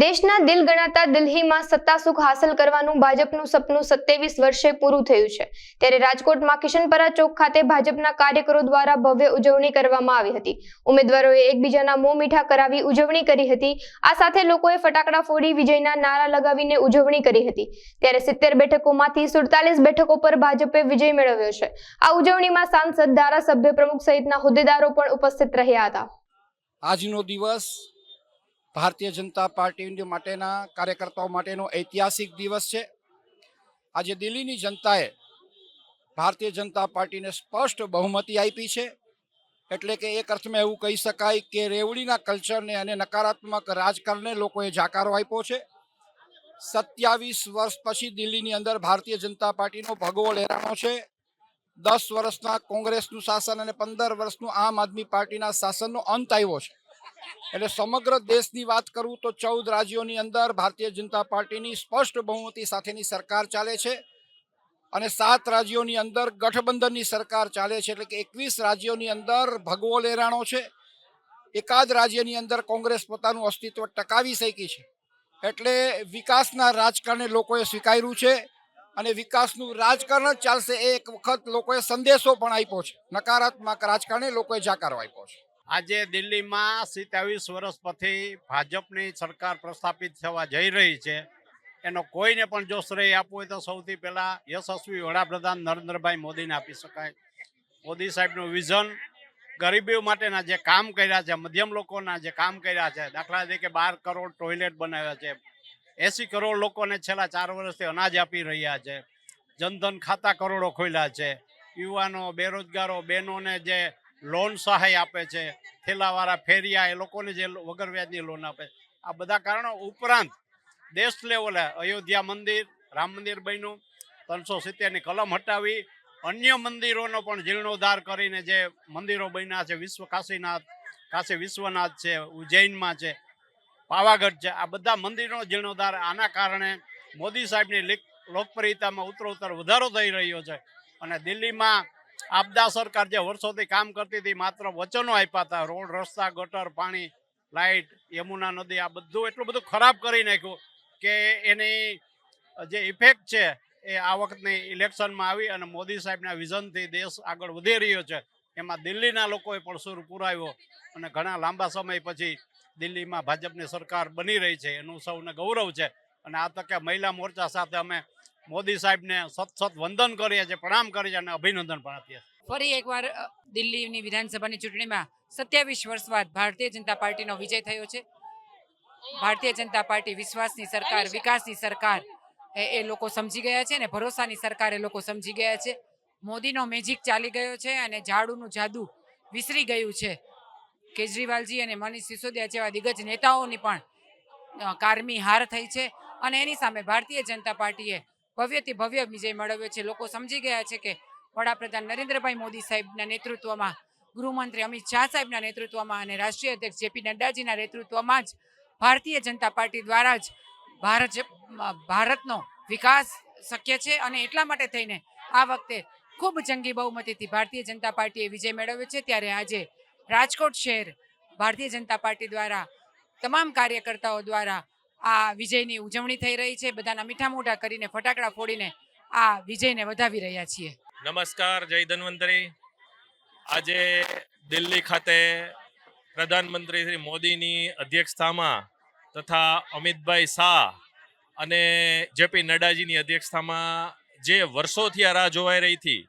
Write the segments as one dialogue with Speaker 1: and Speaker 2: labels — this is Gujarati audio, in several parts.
Speaker 1: દેશના દિલ ગણાતા દિલ્હીમાં સત્તા સુખ હાંસલ કરવાનું ભાજપનું સપનું સત્યાવીસ વર્ષે પૂરું થયું છે. ત્યારે રાજકોટમાં કિશનપરા ચોક ખાતે ભાજપના કાર્યકરો દ્વારા ભવ્ય ઉજવણી કરવામાં આવી હતી. ઉમેદવારોએ એકબીજાના મોં મીઠા કરાવી ઉજવણી કરી હતી. આ સાથે લોકોએ ફટાકડા ફોડી વિજયના નારા લગાવીને ઉજવણી કરી હતી. ત્યારે સિત્તેર બેઠકોમાંથી સુડતાલીસ બેઠકો પર ભાજપે વિજય મેળવ્યો છે. આ ઉજવણીમાં સાંસદ, ધારાસભ્ય પ્રમુખ સહિતના હોદ્દેદારો પણ ઉપસ્થિત રહ્યા હતા.
Speaker 2: આજનો દિવસ ભારતીય જનતા પાર્ટી માટેના કાર્યકર્તાઓ માટેનો ઐતિહાસિક દિવસ છે. આજે દિલ્હીની જનતાએ ભારતીય જનતા પાર્ટીને સ્પષ્ટ બહુમતી આપી છે. એટલે કે એક અર્થમાં એવું કહી શકાય કે રેવડીના કલ્ચરને અને નકારાત્મક રાજકારણને લોકોએ જાકારો આપ્યો છે. સત્યાવીસ વર્ષ પછી દિલ્હીની અંદર ભારતીય જનતા પાર્ટીનો ભગવો લહેરાણો છે. દસ વર્ષના કોંગ્રેસનું શાસન અને પંદર વર્ષનું આમ આદમી પાર્ટીના શાસનનો અંત આવ્યો છે. એટલે સમગ્ર દેશની વાત કરું તો ચૌદ રાજ્યોની અંદર ભારતીય જનતા પાર્ટીની સ્પષ્ટ બહુમતી સાથેની સરકાર ચાલે છે અને સાત રાજ્યોની અંદર ગઠબંધનની સરકાર ચાલે છે એટલે કે એકવીસ રાજ્યોની અંદર ભગવો લેરાણો છે. એકાદ રાજ્યની અંદર કોંગ્રેસ પોતાનું અસ્તિત્વ ટકાવી શકી છે. એટલે વિકાસના રાજકારણને લોકોએ સ્વીકાર્યું છે અને વિકાસનું રાજકારણ ચાલશે એ એક વખત લોકોએ સંદેશો પણ આપ્યો છે. નકારાત્મક રાજકારણે લોકોએ જાકારો આપ્યો છે.
Speaker 3: આજે દિલ્હીમાં સિત્યાવીસ વર્ષ પછી ભાજપની સરકાર પ્રસ્થાપિત થવા જઈ રહી છે. એનો કોઈને પણ જો શ્રેય આપવું હોય તો સૌથી પહેલાં યશસ્વી વડાપ્રધાન નરેન્દ્રભાઈ મોદીને આપી શકાય. મોદી સાહેબનું વિઝન ગરીબીઓ માટેના જે કામ કર્યા છે, મધ્યમ લોકોના જે કામ કર્યા છે, દાખલા તરીકે બાર કરોડ ટોયલેટ બનાવ્યા છે. એસી કરોડ લોકોને છેલ્લા ચાર વર્ષથી અનાજ આપી રહ્યા છે. જનધન ખાતા કરોડો ખોલ્યા છે. યુવાનો, બેરોજગારો, બહેનોને જે લોન સહાય આપે છે, થેલાવાળા ફેરિયા, એ લોકોને જે વગર વ્યાજની લોન આપે આ બધા કારણો ઉપરાંત દેશ લેવલે અયોધ્યા મંદિર, રામ મંદિર બન્યું, ત્રણસો સિત્તેરની કલમ હટાવી, અન્ય મંદિરોનો પણ જીર્ણોદ્ધાર કરીને જે મંદિરો બન્યા છે, વિશ્વ કાશીનાથ, કાશી વિશ્વનાથ છે, ઉજ્જૈનમાં છે, પાવાગઢ છે, આ બધા મંદિરોનો જીર્ણોદ્ધાર આના કારણે મોદી સાહેબની લીક લોકપ્રિયતામાં ઉત્તરોત્તર વધારો થઈ રહ્યો છે. અને દિલ્હીમાં આપદા સરકાર જે વર્ષોથી કામ કરતી હતી, માત્ર વચનો આપ્યા હતા. રોડ, રસ્તા, ગટર, પાણી, લાઇટ, યમુના નદી, આ બધું એટલું બધું ખરાબ કરી નાખ્યું કે એની જે ઇફેક્ટ છે એ આ વખતની ઇલેક્શનમાં આવી અને મોદી સાહેબના વિઝનથી દેશ આગળ વધી રહ્યો છે. એમાં દિલ્હીના લોકોએ પણ સુર પુરાવ્યો અને ઘણા લાંબા સમય પછી દિલ્હીમાં ભાજપની સરકાર બની રહી છે. એનું સૌને ગૌરવ છે. અને આ તકે મહિલા મોરચા સાથે અમે મોદી સાહેબને સત સત વંદન કરીએ છીએ, પ્રણામ કરીએ અને અભિનંદન આપીએ
Speaker 4: ફરી એકવાર દિલ્હીની વિધાનસભાની ચૂંટણીમાં સત્યાવીસ વર્ષ બાદ ભારતીય જનતા પાર્ટીનો વિજય થયો છે. ભારતીય જનતા પાર્ટી વિશ્વાસની સરકાર, વિકાસની સરકાર, એ લોકો સમજી ગયા છે અને ભરોસાની સરકાર એ લોકો સમજી ગયા છે. મોદીનો મેજિક ચાલી ગયો છે અને ઝાડુનું જાદુ વિસરી ગયું છે. કેજરીવાલજી અને મનીષ સિસોદિયા જેવા દિગ્ગજ નેતાઓની પણ કારમી હાર થઈ છે અને એની સામે ભારતીય જનતા પાર્ટીએ ભવ્યથી ભવ્ય વિજય મેળવ્યો છે. લોકો સમજી ગયા છે કે વડાપ્રધાન નરેન્દ્રભાઈ મોદી સાહેબના નેતૃત્વમાં, ગૃહમંત્રી અમિત શાહ સાહેબના નેતૃત્વમાં અને રાષ્ટ્રીય અધ્યક્ષ જેપી નડ્ડાજીના નેતૃત્વમાં જ ભારતીય જનતા પાર્ટી દ્વારા જ ભારત ભારતનો વિકાસ શક્ય છે અને એટલા માટે થઈને આ વખતે ખૂબ જંગી બહુમતીથી ભારતીય જનતા પાર્ટીએ વિજય મેળવ્યો છે. ત્યારે આજે રાજકોટ શહેર ભારતીય જનતા પાર્ટી દ્વારા, તમામ કાર્યકર્તાઓ દ્વારા આ વિજયની ઉજવણી થઈ રહી છે. બધાના મીઠા મોઢા કરીને, ફટાકડા ફોડીને આ વિજયને વધાવી રહ્યા છીએ.
Speaker 5: નમસ્કાર, જય ધન્વંતરી. આજે દિલ્હી ખાતે પ્રધાનમંત્રી શ્રી મોદીની અધ્યક્ષતામાં તથા અમિતભાઈ શાહ અને જેપી નડ્ડાજીની અધ્યક્ષતામાં જે વર્ષોથી આ રાહ જોવાઈ રહી હતી,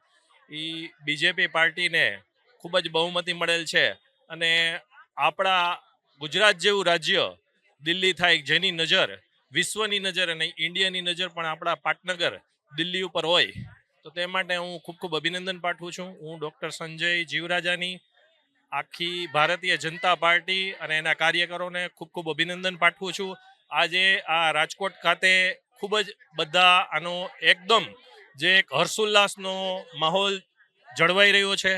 Speaker 5: એ બીજેપી પાર્ટીને ખૂબ જ બહુમતી મળેલ છે. અને આપણા ગુજરાત જેવું રાજ્ય દિલ્હી થાય જેની નજર, વિશ્વની નજર અને ઇન્ડિયાની નજર પણ આપણા પાટનગર દિલ્હી ઉપર હોય. તો તે માટે હું ખૂબ ખૂબ અભિનંદન પાઠવું છું. હું ડૉક્ટર સંજય જીવરાજાની આખી ભારતીય જનતા પાર્ટી અને એના કાર્યકરોને ખૂબ ખૂબ અભિનંદન પાઠવું છું. આજે આ રાજકોટ ખાતે ખૂબ જ બધા આનો એકદમ જે એક હર્ષોલ્લાસનો માહોલ જળવાઈ રહ્યો છે.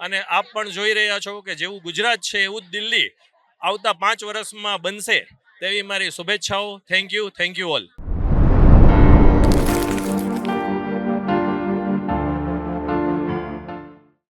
Speaker 5: અને આપ પણ જોઈ રહ્યા છો કે જેવું ગુજરાત છે, એવું જ દિલ્હી આવતા પાંચ વર્ષમાં બનશે. તેવી મારી શુભેચ્છાઓ. Thank you thank you all